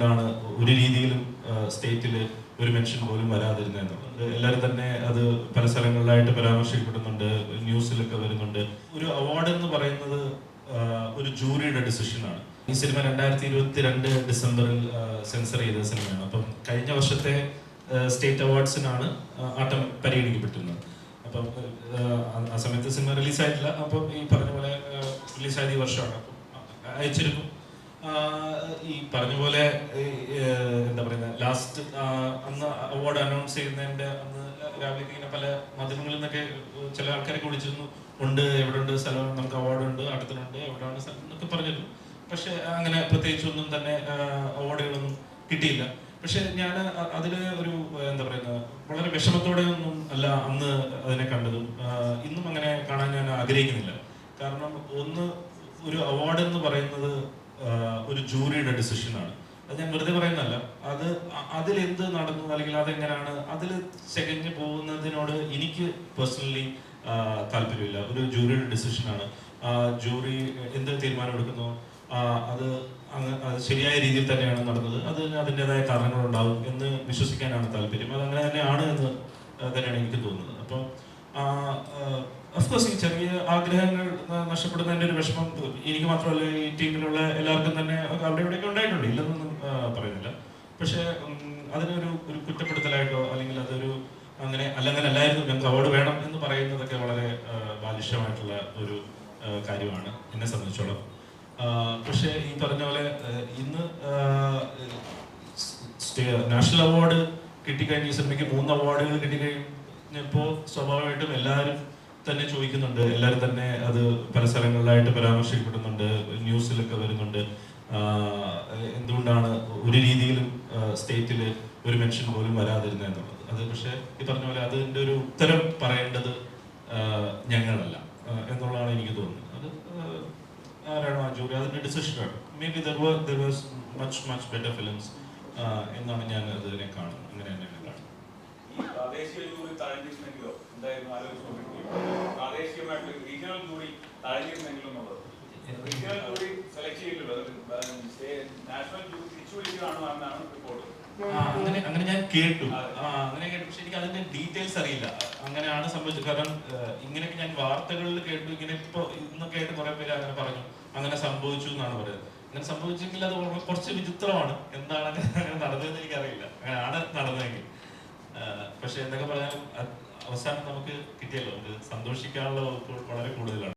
എന്തുകൊണ്ടാണ് ഒരു രീതിയിലും സ്റ്റേറ്റിൽ ഒരു മെൻഷൻ പോലും വരാതിരുന്നത് എല്ലാവരും തന്നെ അത് പല സ്ഥലങ്ങളിലായിട്ട് പരാമർശിക്കപ്പെടുന്നുണ്ട് ന്യൂസിലൊക്കെ വരുന്നുണ്ട്. ഒരു അവാർഡ് എന്ന് പറയുന്നത് ഒരു ജൂറിയുടെ ഡിസിഷനാണ് ഈ സിനിമ രണ്ടായിരത്തി ഇരുപത്തി രണ്ട് ഡിസംബറിൽ സെൻസർ ചെയ്ത സിനിമയാണ് അപ്പം കഴിഞ്ഞ വർഷത്തെ സ്റ്റേറ്റ് അവാർഡ്സിനാണ് ആട്ടം പരിഗണിക്കപ്പെട്ടിരുന്നത്. അപ്പം ആ, സമയത്ത് സിനിമ റിലീസായിട്ടില്ല അപ്പം ഈ പറഞ്ഞ പോലെ റിലീസായത് ഈ വർഷമാണ്. അയച്ചിരുന്നു. ഈ പറഞ്ഞ പോലെ എന്താ പറയുന്നത് ലാസ്റ്റ് അന്ന് അവാർഡ് അനൗൺസ് ചെയ്യുന്നതിന്റെ അന്ന് രാവിലെ ഇങ്ങനെ പല മാധ്യമങ്ങളിൽ നിന്നൊക്കെ ചില ആൾക്കാരൊക്കെ വിളിച്ചിരുന്നു. ഉണ്ട് എവിടെ ഉണ്ട് സ്ഥലം നമുക്ക് അവാർഡ് ഉണ്ട് അടുത്തുണ്ട് എവിടെയാണ് സ്ഥലം എന്നൊക്കെ പറഞ്ഞിരുന്നു. പക്ഷെ അങ്ങനെ പ്രത്യേകിച്ചൊന്നും തന്നെ അവാർഡുകളൊന്നും കിട്ടിയില്ല. പക്ഷെ ഞാൻ അതിൽ ഒരു എന്താ പറയുന്നത് വളരെ വിഷമത്തോടെ ഒന്നും അല്ല അന്ന് അതിനെ കണ്ടതും. ഇന്നും അങ്ങനെ കാണാൻ ഞാൻ ആഗ്രഹിക്കുന്നില്ല. കാരണം ഒന്ന് ഒരു അവാർഡ് എന്ന് പറയുന്നത് ഒരു ജൂറിയുടെ ഡിസിഷനാണ് അത് ഞാൻ വെറുതെ പറയുന്നതല്ല. അത് അ- അതിൽ എന്ത് നടന്നു അല്ലെങ്കിൽ അതെങ്ങനെയാണ് അതിൽ ചെകഞ്ഞ് പോകുന്നതിനോട് എനിക്ക് പേഴ്സണലി താല്പര്യമില്ല. ഒരു ജൂറിയുടെ ഡിസിഷനാണ് ജൂറി എന്ത് തീരുമാനം എടുക്കുന്നു? അത് ശരിയായ രീതിയിൽ തന്നെയാണ് നടന്നത്. അത് അതിന്റെതായ കാരണങ്ങളുണ്ടാവും എന്ന് വിശ്വസിക്കാനാണ് താല്പര്യം. അത് അങ്ങനെ തന്നെയാണ് എന്ന് തന്നെയാണ് എനിക്ക് തോന്നുന്നത്. അപ്പം അഫ്കോഴ്സ് ഈ ചെറിയ ആഗ്രഹങ്ങൾ നഷ്ടപ്പെടുന്നതിന്റെ ഒരു വിഷമം എനിക്ക് മാത്രമല്ല ഈ ടീമിലുള്ള എല്ലാവർക്കും തന്നെ അവിടെ ഇവിടെയൊക്കെ ഉണ്ടായിട്ടുണ്ട്. ഇല്ലെന്നൊന്നും പറയുന്നില്ല. പക്ഷേ അതിനൊരു ഒരു കുറ്റപ്പെടുത്തലായിട്ടോ അല്ലെങ്കിൽ അതൊരു അങ്ങനെ അല്ലെങ്കിൽ അല്ലായിരുന്നു ഞങ്ങൾക്ക് അവാർഡ് വേണം എന്ന് പറയുന്നതൊക്കെ വളരെ ബാലിഷ്യമായിട്ടുള്ള ഒരു കാര്യമാണ് എന്നെ സംബന്ധിച്ചോളം. പക്ഷേ ഈ പറഞ്ഞ പോലെ ഇന്ന് നാഷണൽ അവാർഡ് കിട്ടിക്കഴിഞ്ഞ സിനിമയ്ക്ക് മൂന്ന് അവാർഡുകൾ കിട്ടിക്കഴിഞ്ഞപ്പോൾ സ്വാഭാവികമായിട്ടും എല്ലാവരും തന്നെ ചോദിക്കുന്നുണ്ട്. എല്ലാവരും തന്നെ അത് പല സ്ഥലങ്ങളിലായിട്ട് പരാമർശിക്കപ്പെടുന്നുണ്ട്. ന്യൂസിലൊക്കെ വരുന്നുണ്ട്. എന്തുകൊണ്ടാണ് ഒരു രീതിയിലും സ്റ്റേറ്റിൽ ഒരു മെൻഷൻ പോലും വരാതിരുന്നത് എന്നുള്ളത്? അത് പക്ഷേ ഈ പറഞ്ഞ പോലെ അതിന്റെ ഒരു ഉത്തരം പറയേണ്ടത് ഞങ്ങളല്ല എന്നുള്ളതാണ് എനിക്ക് തോന്നുന്നത്. അത് ആരാണോ ആ ജൂറി അതിന്റെ ഡിസിഷനാണ്. Maybe was much much better films എന്നാണ് ഞാൻ അതിനെ കാണുന്നത്. അങ്ങനെ തന്നെ കാണുന്നത്. പ്രാദേശികമായിട്ട് റീജിയണൽ കൂടി തഴഞ്ഞിരുന്നെങ്കിലോ എന്നുള്ളത് റീജിയണൽ കൂടി സെലക്ട് ചെയ്യില്ലല്ലോ നാഷണൽ തിരിച്ചു വിളിക്കുകയാണോ എന്നാണ് റിപ്പോർട്ട് അങ്ങനെ അങ്ങനെ ഞാൻ കേട്ടു. ആ, അങ്ങനെ കേട്ടു. പക്ഷെ എനിക്ക് അതിന്റെ ഡീറ്റെയിൽസ് അറിയില്ല. അങ്ങനെയാണ് സംഭവിച്ചത്. കാരണം ഇങ്ങനെയൊക്കെ ഞാൻ വാർത്തകളിൽ കേട്ടു. ഇങ്ങനെ ഇപ്പൊ ഇന്നൊക്കെ ആയിട്ട് കുറെ പേര് അങ്ങനെ പറഞ്ഞു. അങ്ങനെ സംഭവിച്ചു എന്നാണ് പറയുന്നത്. അങ്ങനെ സംഭവിച്ചെങ്കിൽ അത് കുറച്ച് വിചിത്രമാണ്. എന്താണ് അങ്ങനെ നടന്നതെന്ന് എനിക്കറിയില്ല. അങ്ങനെയാണ് നടന്നതെങ്കിൽ. പക്ഷെ എന്തൊക്കെ പറഞ്ഞാലും അവസാനം നമുക്ക് കിട്ടിയല്ലോ. നമുക്ക് സന്തോഷിക്കാനുള്ള വകുപ്പ് വളരെ കൂടുതലാണ്.